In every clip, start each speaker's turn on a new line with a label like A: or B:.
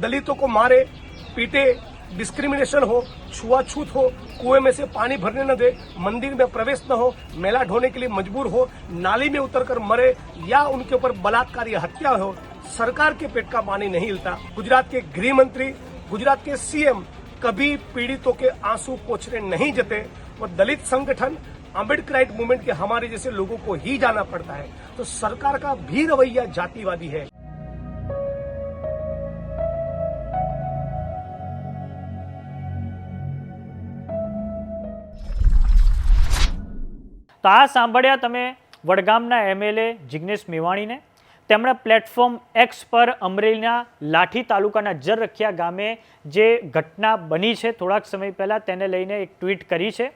A: दलितों को मारे, पीटे डिस्क्रिमिनेशन हो, छुआछूत हो, कुएँ में से पानी भरने न दे, मंदिर में प्रवेश न हो, मेला ढोने के लिए मजबूर हो, नाली में उतरकर मरे या उनके ऊपर बलात्कार या हत्या हो, सरकार के पेट का पानी नहीं हिलता। गुजरात के गृह मंत्री, गुजरात के सीएम कभी पीड़ितों के आँसू पोछने नहीं जते और दलित संगठन अम्बेडकराइट मूवमेंट के हमारे जैसे लोगों को ही जाना पड़ता है। तो सरकार का भी रवैया जातिवादी है।
B: તો આ સાંભળ્યા તમે વડગામના એમએલએ જિગ્નેશ મેવાણીને તેમણે પ્લેટફોર્મ એક્સ પર અમરેલીના લાઠી તાલુકાના જરરખિયા ગામે જે ઘટના બની છે થોડાક સમય પહેલાં તેને લઈને એક ટ્વીટ કરી છે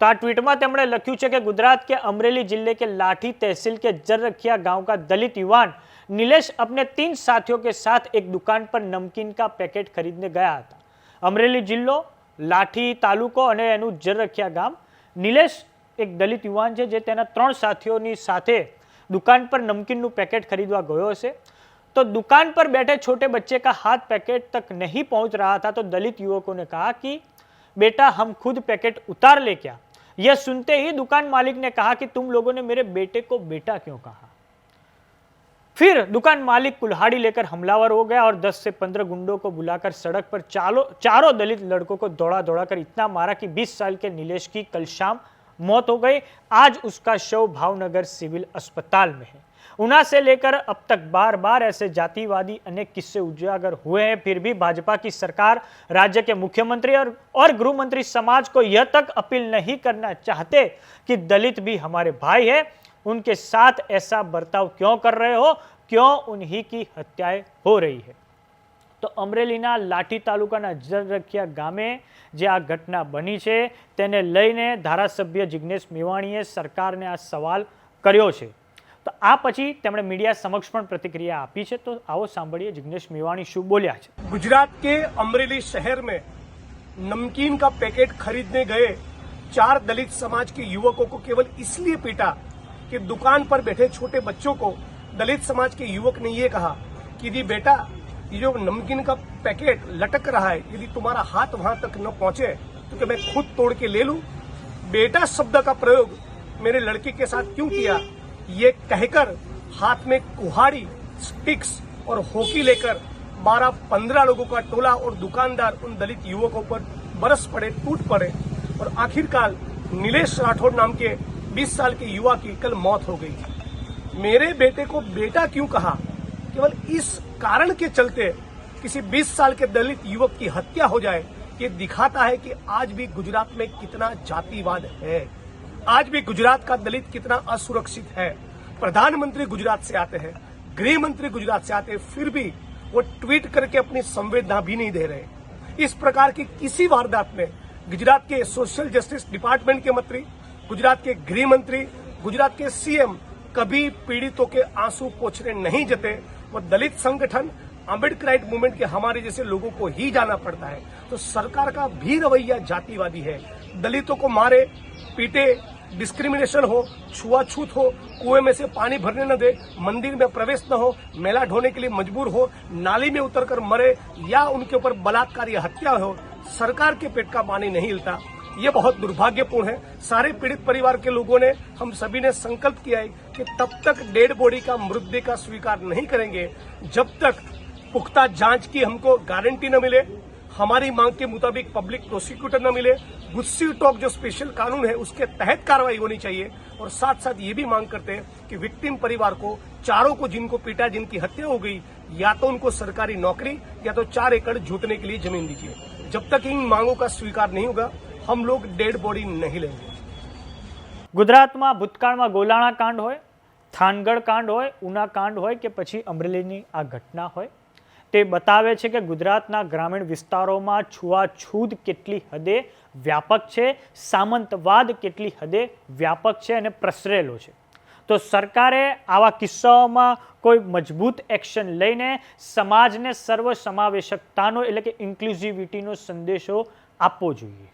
B: તો આ ટ્વીટમાં તેમણે લખ્યું છે કે ગુજરાત કે અમરેલી जिले के लाठी तहसील के जररखिया गांव का दलित युवान नीलेश अपने तीन साथियों के साथ एक दुकान पर नमकीन का पैकेट खरीदने ગયા હતા અમરેલી જિલ્લો લાઠી તાલુકો અને એનું જરરખિયા ગામ નિલેશ एक दलित युवान है जैसे त्र साथी साथ दुकान पर नमकीन पैकेट खरीदवा गयो हे तो दुकान पर बैठे छोटे बच्चे का हाथ पैकेट तक नहीं पहुँच रहा था तो दलित युवकों ने कहा कि बेटा हम खुद पैकेट उतार ले क्या यह सुनते ही दुकान मालिक ने कहा कि तुम लोगों ने मेरे बेटे को बेटा क्यों कहा फिर दुकान मालिक कुल्हाड़ी लेकर हमलावर हो गया और 10 से 15 गुंडों को बुलाकर सड़क पर चारों दलित लड़कों को दौड़ा दौड़ा कर इतना मारा कि 20 साल के नीलेश की कल शाम मौत हो गई। आज उसका शव भावनगर सिविल अस्पताल में है। उना से लेकर अब तक बार बार ऐसे जातिवादी अनेक किस्से उजागर हुए हैं, फिर भी भाजपा की सरकार, राज्य के मुख्यमंत्री और और गृह मंत्री समाज को यह तक अपील नहीं करना चाहते कि दलित भी हमारे भाई है। उनके साथ ऐसा बर्ताव क्यों कर रहे हो? क्यों उन्हीं की हत्याएँ हो रही है? તો અમરેલીના લાઠી તાલુકાના જરરખિયા ગામે જે આ ઘટના બની છે તેને લઈને ધારાસભ્ય જિગ્નેશ મેવાણીએ સરકારને આ સવાલ કર્યો છે તો આ પછી તેમણે મીડિયા સમક્ષ પણ પ્રતિક્રિયા આપી છે તો આવો સાંભળીએ જિગ્નેશ મેવાણી શું બોલ્યા છે
A: गुजरात के अमरेली शहर में नमकीन का पैकेट खरीदने गए चार दलित समाज के युवकों को केवल इसलिए पीटा कि दुकान पर बैठे छोटे बच्चों को दलित समाज के युवक ने ये कहा कि यदि बेटा ये जो नमकीन का पैकेट लटक रहा है, यदि तुम्हारा हाथ वहाँ तक न पहुँचे तो क्या मैं खुद तोड़ के ले लूँ? बेटा शब्द का प्रयोग मेरे लड़के के साथ क्यों किया? ये कहकर हाथ में कुहाड़ी, स्टिक्स और हॉकी लेकर बारह पंद्रह लोगों का टोला और दुकानदार उन दलित युवकों पर बरस पड़े, टूट पड़े और आखिरकार नीलेश राठौर नाम के 20 साल के युवा की कल मौत हो गई मेरे बेटे को बेटा क्यों कहा? केवल इस कारण के चलते किसी 20 साल के दलित युवक की हत्या हो जाए, ये दिखाता है कि आज भी गुजरात में कितना जातिवाद है। आज भी गुजरात का दलित कितना असुरक्षित है। प्रधानमंत्री गुजरात से आते हैं गृह मंत्री गुजरात से आते हैं, फिर भी वो ट्वीट करके अपनी संवेदना भी नहीं दे रहे। इस प्रकार की किसी वारदात में गुजरात के सोशल जस्टिस डिपार्टमेंट के मंत्री, गुजरात के गृह मंत्री गुजरात के सीएम कभी पीड़ितों के आँसू पोछने नहीं जते वो दलित संगठन अम्बेडकराइट मूवमेंट के हमारे जैसे लोगों को ही जाना पड़ता है। तो सरकार का भी रवैया जातिवादी है। दलितों को मारे, पीटे डिस्क्रिमिनेशन हो, छुआछूत हो, कुएँ में से पानी भरने न दे, मंदिर में प्रवेश न हो, मेला ढोने के लिए मजबूर हो, नाली में उतरकर मरे या उनके ऊपर बलात्कार या हत्या हो, सरकार के पेट का पानी नहीं हिलता। ये बहुत दुर्भाग्यपूर्ण है। सारे पीड़ित परिवार के लोगों ने, हम सभी ने संकल्प किया है कि तब तक डेड बॉडी का मृतदेह का स्वीकार नहीं करेंगे। जब तक पुख्ता जाँच की हमको गारंटी न मिले, हमारी मांग के मुताबिक पब्लिक प्रोसिक्यूटर न मिले, गुस्सी टॉक जो स्पेशल कानून है, उसके तहत कार्रवाई होनी चाहिए। और साथ साथ ये भी मांग करते हैं कि विक्टिम परिवार को, चारों को जिनको पीटा, जिनकी हत्या हो गई, या तो उनको सरकारी नौकरी, या तो चार एकड़ जोतने के लिए ज़मीन दीजिए। जब तक इन मांगों का स्वीकार नहीं होगा हम लोग डेड बॉडी नहीं लेंगे
B: ગુજરાતમાં ભૂતકાળમાં ગોલાણા કાંડ હોય થાનગઢ કાંડ હોય ઉના કાંડ હોય કે પછી અમરેલીની આ ઘટના હોય તે બતાવે છે કે ગુજરાતના ગ્રામીણ વિસ્તારોમાં છૂઆછૂત કેટલી હદે વ્યાપક છે સામંતવાદ કેટલી હદે વ્યાપક છે અને પ્રસરેલો છે તો સરકારે આવા કિસ્સાઓમાં કોઈ મજબૂત એક્શન લઈને સમાજને સર્વસમાવેશકતાનો એટલે કે ઇન્ક્લુઝિવિટીનો સંદેશો આપવો જોઈએ